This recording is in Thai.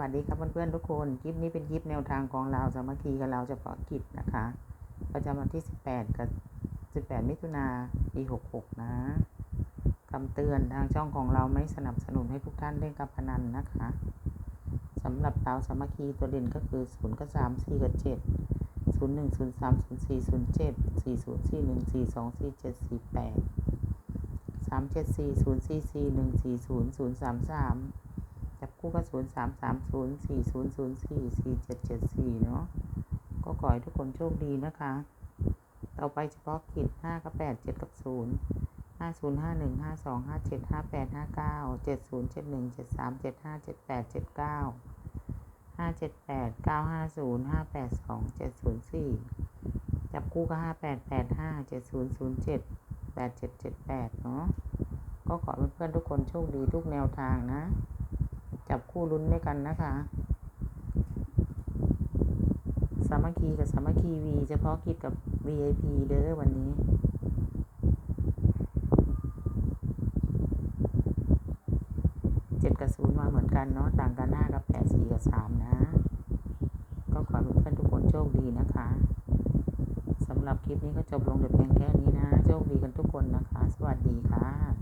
วัสดีครับเพื่อนๆทุกคน คลิปนี้เป็นคลิปแนวทางของเราสามัคคีกับเราเฉพาะกิจนะคะ ประจำวันที่ 18 กับ 18 มิถุนาปี 66 นะคำเตือนทางช่องของเราไม่สนับสนุนให้ทุกท่านเล่นการพนันนะคะสำหรับเราสามัคคีตัวเด่นก็คือ 0 กับ 3 4 กับ 7 0 1 0 3 0 4 0 7 4 0 4 1 4 2 4 7 4 8 3 7 4 0 4 4 1 4 0 0 3 3 จับคู่ก็ศูนย์สามสามศูนย์สี่ศูนย์ศูนย์สี่สี่เจ็ดเจ็ดสี่เนาะ ก็ขอให้ทุกคนโชคดีนะคะ ต่อไปเฉพาะกิจห้ากับแปดเจ็ดกับศูนย์ห้าศูนย์ห้าหนึ่งห้าสองห้าเจ็ดห้าแปดห้าเก้าเจ็ดศูนย์เจ็ดหนึ่งเจ็ดสามเจ็ดห้าเจ็ดแปดเจ็ดเก้าห้าเจ็ดแปดเก้าห้าศูนย์ห้าแปดสองเจ็ดศูนย์สี่จับคู่ก็ห้าแปดแปดห้าเจ็ดศูนย์ศูนย์เจ็ดแปดเจ็ดเจ็ดแปดเนาะ ก็ขอให้เพื่อนๆทุกคนโชคดีทุกแนวทางนะ จับคู่ลุ้นด้วยกันนะคะ สามัคคีกับสามัคคีวีเฉพาะกิจกับ VIP เด้อวันนี้เจ็ดกับศูนย์มาเหมือนกันเนาะต่างกันห้ากับแปดสี่กับสามนะ ก็ขอให้เพื่อนทุกคนโชคดีนะคะสำหรับคลิปนี้ก็จบลงแต่เพียงแค่นี้นะ โชคดีกันทุกคนนะคะ สวัสดีค่ะ